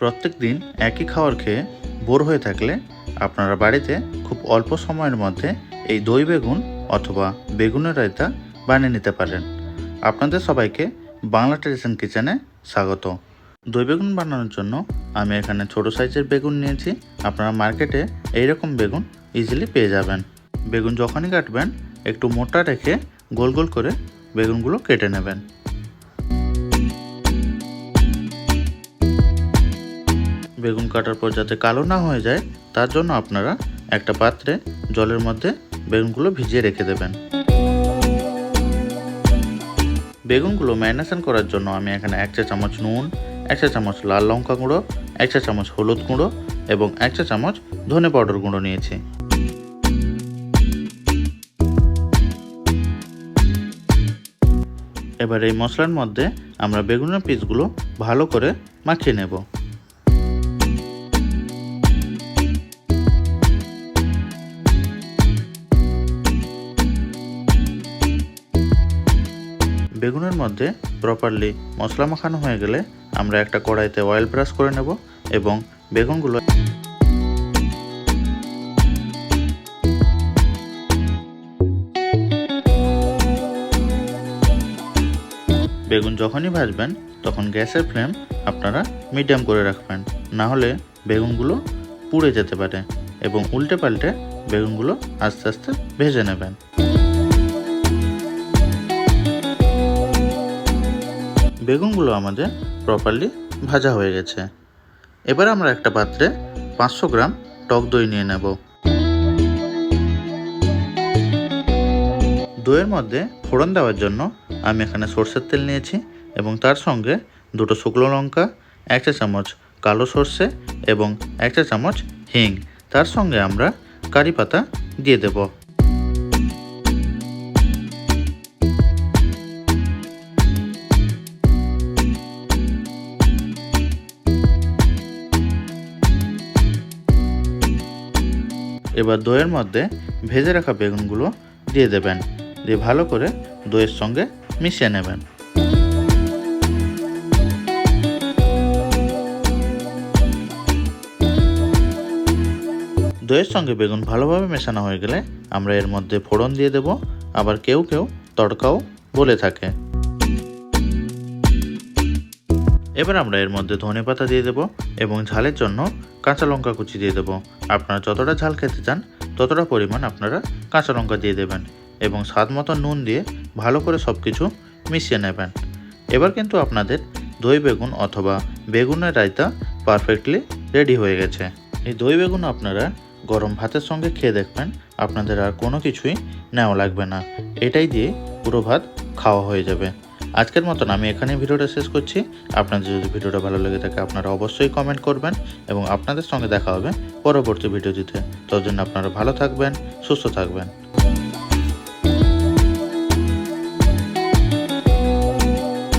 প্রত্যেক দিন একই খাবার খেয়ে বোর হয়ে থাকলে আপনারা বাড়িতে খুব অল্প সময়ের মধ্যে এই দই বেগুন অথবা বেগুনের রায়তা বানিয়ে নিতে পারেন। আপনাদের সবাইকে বাংলা ট্রেডিশন কিচেনে স্বাগত। দই বেগুন বানানোর জন্য আমি এখানে ছোট সাইজের বেগুন নিয়েছি। আপনারা মার্কেটে এইরকম বেগুন ইজিলি পেয়ে যাবেন। বেগুন যখনই কাটবেন, একটু মোটা রেখে গোল গোল করে বেগুনগুলো কেটে নেবেন। বেগুন কাটার পর যাতে কালো না হয়ে যায়, তার জন্য আপনারা একটা পাত্রে জলের মধ্যে বেগুনগুলো ভিজিয়ে রেখে দেবেন। বেগুনগুলো ম্যারিনেশন করার জন্য আমি এখানে এক চা চামচ নুন, এক চা চামচ লাল লঙ্কা গুঁড়ো, এক চা চামচ হলুদ গুঁড়ো এবং এক চা চামচ ধনে পাউডার গুঁড়ো নিয়েছি। এবার এই মশলার মধ্যে আমরা বেগুনের পিসগুলো ভালো করে মাখিয়ে নেব। বেগুনের মধ্যে প্রপারলি মশলা মাখানো হয়ে গেলে আমরা একটা কড়াইতে অয়েল ব্রাশ করে নেব এবং বেগুনগুলো বেগুন যখনই ভাজবেন, তখন গ্যাসের ফ্লেম আপনারা মিডিয়াম করে রাখবেন। না হলে বেগুনগুলো পুড়ে যেতে পারে এবং উল্টে পাল্টে বেগুনগুলো আস্তে আস্তে ভেজে নেবেন। বেগুনগুলো আমাদের প্রপারলি ভাজা হয়ে গেছে। এবার আমরা একটা পাত্রে পাঁচশো গ্রাম টক দই নিয়ে নেব। দইয়ের মধ্যে ফোড়ন দেওয়ার জন্য আমি এখানে সর্ষের তেল নিয়েছি এবং তার সঙ্গে দুটো শুকনো লঙ্কা, এক চা চামচ কালো সর্ষে এবং এক চা চামচ হিং। তার সঙ্গে আমরা কারি পাতা দিয়ে দেবো। এবার দইয়ের মধ্যে ভেজে রাখা বেগুনগুলো দিয়ে দেবেন। দিয়ে ভালো করে দইয়ের সঙ্গে মিশিয়ে নেবেন। দইয়ের সঙ্গে বেগুন ভালোভাবে মেশানো হয়ে গেলে আমরা এর মধ্যে ফোড়ন দিয়ে দেব। আবার কেউ কেউ তড়কাও বলে থাকে। এবার আমরা এর মধ্যে ধনে পাতা দিয়ে দেবো এবং ঝালের জন্য কাঁচা লঙ্কা কুচি দিয়ে দেবো। আপনারা যতটা ঝাল খেতে চান, ততটা পরিমাণ আপনারা কাঁচা লঙ্কা দিয়ে দেবেন এবং স্বাদ মতো নুন দিয়ে ভালো করে সব কিছু মিশিয়ে নেবেন। এবার কিন্তু আপনাদের দই বেগুন অথবা বেগুনের রায়তা পারফেক্টলি রেডি হয়ে গেছে। এই দই বেগুন আপনারা গরম ভাতের সঙ্গে খেয়ে দেখবেন, আপনাদের আর কোনো কিছুই নেওয়া লাগবে না। এটাই দিয়ে পুরো ভাত খাওয়া হয়ে যাবে। আজকের মতন আমি এখানে ভিডিওটা শেষ করছি। আপনাদের যদি ভিডিওটা ভালো লেগে থাকে, আপনারা অবশ্যই কমেন্ট করবেন এবং আপনাদের সঙ্গে দেখা হবে পরবর্তী ভিডিওটিতে জন্য আপনারা ভালো থাকবেন, সুস্থ থাকবেন।